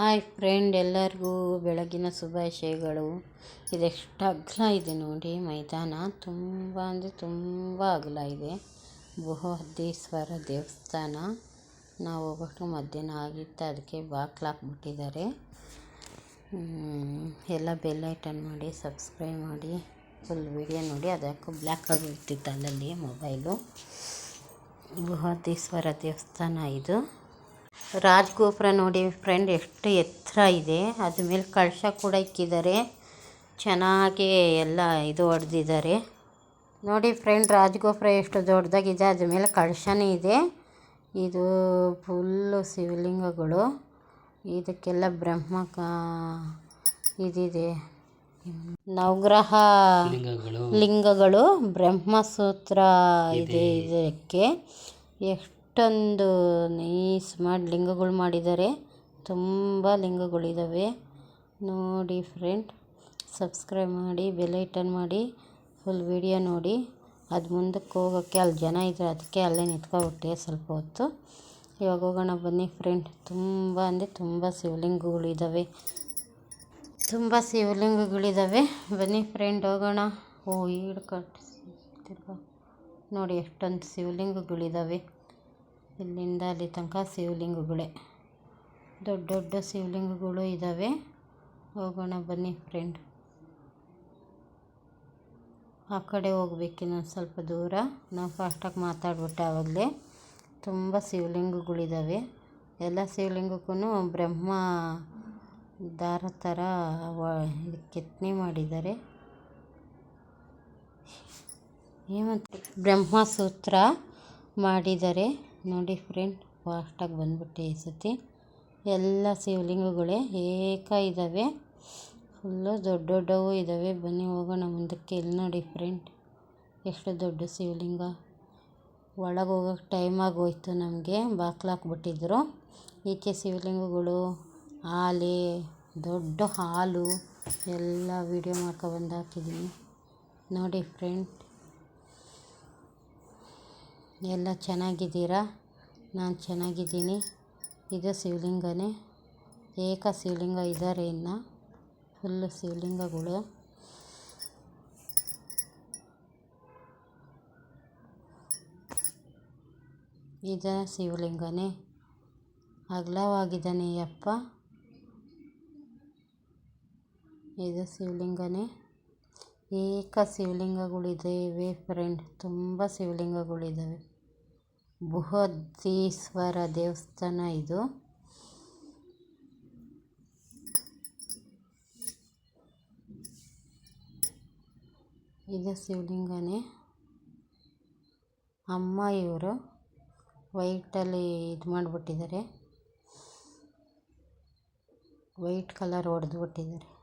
Hi friend ಎಲ್ಲರಿಗೂ ಬೆಳಗಿನ ಶುಭಾಶಯಗಳು. ಇದೆಷ್ಟು ಅಗಲ ಇದೆ ನೋಡಿ, ಮೈದಾನ ತುಂಬ ಅಂದರೆ ತುಂಬ ಅಗಲ ಇದೆ. ಬೃಹದೇಶ್ವರ ದೇವಸ್ಥಾನ. ನಾವು ಹೋಗೋಷ್ಟು ಮಧ್ಯಾಹ್ನ ಆಗಿತ್ತು, ಅದಕ್ಕೆ ಬಾಗ್ಲು ಹಾಕ್ಬಿಟ್ಟಿದ್ದಾರೆ. ಎಲ್ಲ ಬೆಲ್ ಐಟನ್ ಮಾಡಿ, ಸಬ್ಸ್ಕ್ರೈಬ್ ಮಾಡಿ, ಫುಲ್ ವಿಡಿಯೋ ನೋಡಿ. ಅದಕ್ಕೂ ಬ್ಲ್ಯಾಕ್ ಆಗಿರ್ತಿತ್ತು ಅಲ್ಲಲ್ಲಿ ಮೊಬೈಲು. ಬೃಹದೇಶ್ವರ ದೇವಸ್ಥಾನ ಇದು. ರಾಜಗೋಪುರ ನೋಡಿ ಫ್ರೆಂಡ್ ಎಷ್ಟು ಎತ್ತರ ಇದೆ. ಅದ್ರ ಮೇಲೆ ಕಳಶ ಕೂಡ ಇಕ್ಕಿದ್ದಾರೆ. ಚೆನ್ನಾಗಿ ಎಲ್ಲ ಇದು ಹೊಡೆದಿದ್ದಾರೆ. ನೋಡಿ ಫ್ರೆಂಡ್ ರಾಜಗೋಪುರ ಎಷ್ಟು ದೊಡ್ಡದಾಗಿದೆ. ಅದ್ರ ಮೇಲೆ ಕಳಶನೇ ಇದೆ. ಇದು ಫುಲ್ಲು ಶಿವಲಿಂಗಗಳು. ಇದಕ್ಕೆಲ್ಲ ಬ್ರಹ್ಮ ಇದಿದೆ. ನವಗ್ರಹ ಲಿಂಗಗಳು. ಬ್ರಹ್ಮಸೂತ್ರ ಇದೆ. ಇದಕ್ಕೆ. ಎಷ್ಟು ಎಷ್ಟೊಂದು ನೈಸ್ ಮಾಡಿ ಲಿಂಗಗಳು ಮಾಡಿದ್ದಾರೆ. ತುಂಬ ಲಿಂಗಗಳಿದ್ದಾವೆ ನೋಡಿ ಫ್ರೆಂಡ್ ಸಬ್ಸ್ಕ್ರೈಬ್ ಮಾಡಿ ಬೆಲ್ ಐಟನ್ ಮಾಡಿ ಫುಲ್ ವಿಡಿಯೋ ನೋಡಿ. ಅದು ಮುಂದಕ್ಕೆ ಹೋಗೋಕ್ಕೆ ಅಲ್ಲಿ ಜನ ಇದ್ದರೆ ಅದಕ್ಕೆ ಅಲ್ಲೇ ನಿಂತ್ಕೊಬಿಟ್ಟೆ ಸ್ವಲ್ಪ ಹೊತ್ತು. ಇವಾಗ ಹೋಗೋಣ ಬನ್ನಿ ಫ್ರೆಂಡ್ ತುಂಬ ಅಂದರೆ ತುಂಬ ಶಿವಲಿಂಗಗಳಿದ್ದಾವೆ ತುಂಬ ಶಿವಲಿಂಗಗಳಿದ್ದಾವೆ ಬನ್ನಿ ಫ್ರೆಂಡ್ ಹೋಗೋಣ. ಓ ಕಟ್ಟು ನೋಡಿ, ಎಷ್ಟೊಂದು ಶಿವಲಿಂಗಗಳಿದ್ದಾವೆ ಇಲ್ಲಿಂದ ಅಲ್ಲಿ ತನಕ ಶಿವಲಿಂಗಗಳೇ. ದೊಡ್ಡ ದೊಡ್ಡ ಶಿವಲಿಂಗಗಳು ಇದ್ದಾವೆ ಹೋಗೋಣ ಬನ್ನಿ ಫ್ರೆಂಡ್ ಆ ಕಡೆ ಹೋಗ್ಬೇಕಿನ್ನೊಂದು ಸ್ವಲ್ಪ ದೂರ. ನಾವು ಫಾಸ್ಟಾಗಿ ಮಾತಾಡ್ಬಿಟ್ಟೆ ಆವಾಗಲೇ. ತುಂಬ ಶಿವಲಿಂಗಗಳಿದ್ದಾವೆ ಎಲ್ಲ ಶಿವಲಿಂಗಕ್ಕೂ ಬ್ರಹ್ಮ ದಾರ ಥರ ಕೆತ್ತನೆ ಮಾಡಿದ್ದಾರೆ. ಏನಂತ ಬ್ರಹ್ಮಸೂತ್ರ ಮಾಡಿದ್ದಾರೆ. ನೋಡಿ ಫ್ರೆಂಡ್, ಫಾಸ್ಟಾಗಿ ಬಂದ್ಬಿಟ್ಟೆ ಈ ಸತಿ. ಎಲ್ಲ ಶಿವಲಿಂಗಗಳೇ ಏಕ ಇದ್ದಾವೆ ಫುಲ್ಲು ದೊಡ್ಡ ದೊಡ್ಡವು ಇದ್ದಾವೆ ಬನ್ನಿ ಹೋಗೋಣ ಮುಂದಕ್ಕೆ. ಇಲ್ಲಿ ನೋಡಿ ಫ್ರೆಂಡ್, ಎಷ್ಟು ದೊಡ್ಡ ಶಿವಲಿಂಗ. ಒಳಗೆ ಹೋಗೋಕ್ಕೆ ಟೈಮ್ ಆಗೋಯ್ತು ನಮಗೆ. ಬಾಗ್ಲು ಹಾಕ್ಬಿಟ್ಟಿದ್ರು. ಈಚೆ ಶಿವಲಿಂಗಗಳು, ಹಾಲೆ, ದೊಡ್ಡ ಹಾಲು. ಎಲ್ಲ ವೀಡಿಯೋ ಮಾಡ್ಕೊಬಂದು ಹಾಕಿದ್ದೀನಿ ನೋಡಿ ಫ್ರೆಂಡ್ ಎಲ್ಲ ಚೆನ್ನಾಗಿದ್ದೀರಾ? ನಾನು ಚೆನ್ನಾಗಿದ್ದೀನಿ. ಇದು ಶಿವಲಿಂಗನೇ. ಏಕ ಶಿವಲಿಂಗ ಇದ್ದಾರೆ ಇನ್ನು. ಫುಲ್ಲು ಶಿವಲಿಂಗಗಳು. ಇದ ಶಿವಲಿಂಗನೇ. ಅಗಲವಾಗಿದ್ದಾನೆ ಯಪ್ಪ ಇದು ಶಿವಲಿಂಗನೇ. ಏಕ ಶಿವಲಿಂಗಗಳಿದ್ದಾವೆ ಫ್ರೆಂಡ್ ತುಂಬ ಶಿವಲಿಂಗಗಳಿದ್ದಾವೆ. ಬೃಹದೀಶ್ವರ ದೇವಸ್ಥಾನ ಇದು. ಇದು ಶಿವಲಿಂಗನೇ. ಅಮ್ಮ ಇವರು ವೈಟಲ್ಲಿ ಇದು ಮಾಡಿಬಿಟ್ಟಿದ್ದಾರೆ. ವೈಟ್ ಕಲರ್ ಹೊಡೆದು ಬಿಟ್ಟಿದ್ದಾರೆ.